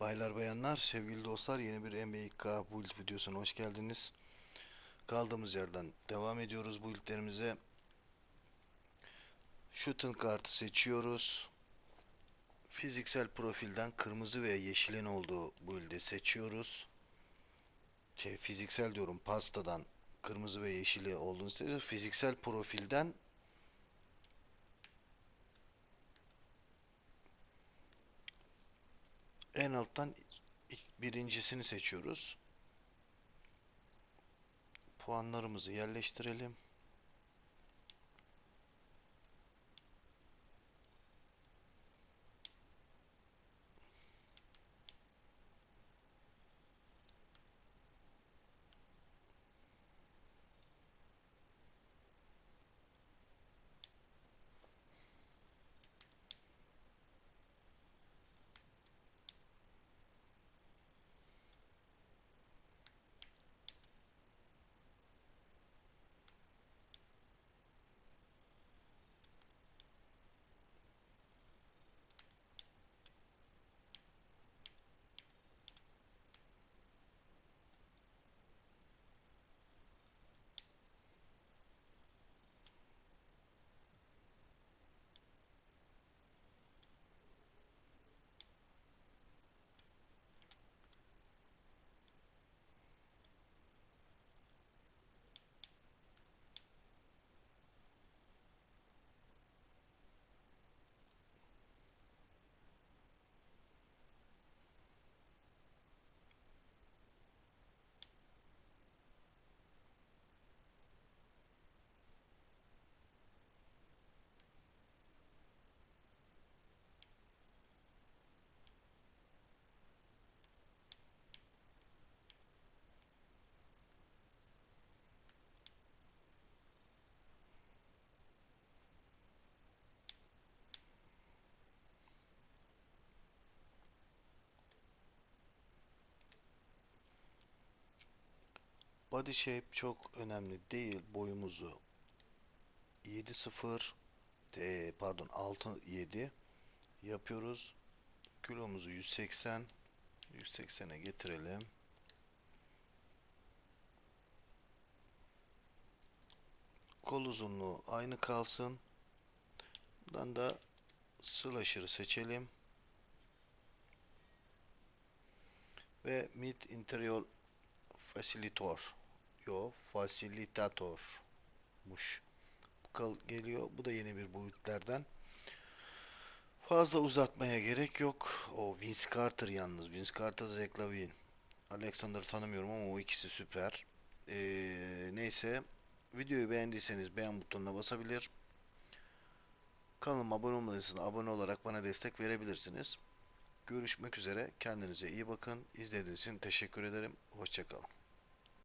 Baylar bayanlar, sevgili dostlar yeni bir NBA build videosuna hoş geldiniz. Kaldığımız yerden devam ediyoruz buildlerimize. Shooting kartı seçiyoruz. Fiziksel profilden kırmızı ve yeşilin olduğu build'i seçiyoruz. Şey, fiziksel diyorum pastadan kırmızı ve yeşili olduğunu seçiyoruz. Fiziksel profilden en alttan birincisini seçiyoruz. Puanlarımızı yerleştirelim. Body shape çok önemli değil. Boyumuzu 7.0 e, pardon 6.7 yapıyoruz. Kilomuzu 180 180'e getirelim. Kol uzunluğu aynı kalsın. Buradan da slasher'ı seçelim. Ve mid interior facilitator. Yo, kal geliyor. Bu da yeni bir boyutlardan. Fazla uzatmaya gerek yok. O Vince Carter yalnız. Vince Carter, Zach Lavine. Alexander tanımıyorum ama o ikisi süper. Ee, neyse. Videoyu beğendiyseniz beğen butonuna basabilir. Kanalıma abone olmadıysanız abone olarak bana destek verebilirsiniz. Görüşmek üzere. Kendinize iyi bakın. İzlediğiniz için teşekkür ederim. Hoşçakalın.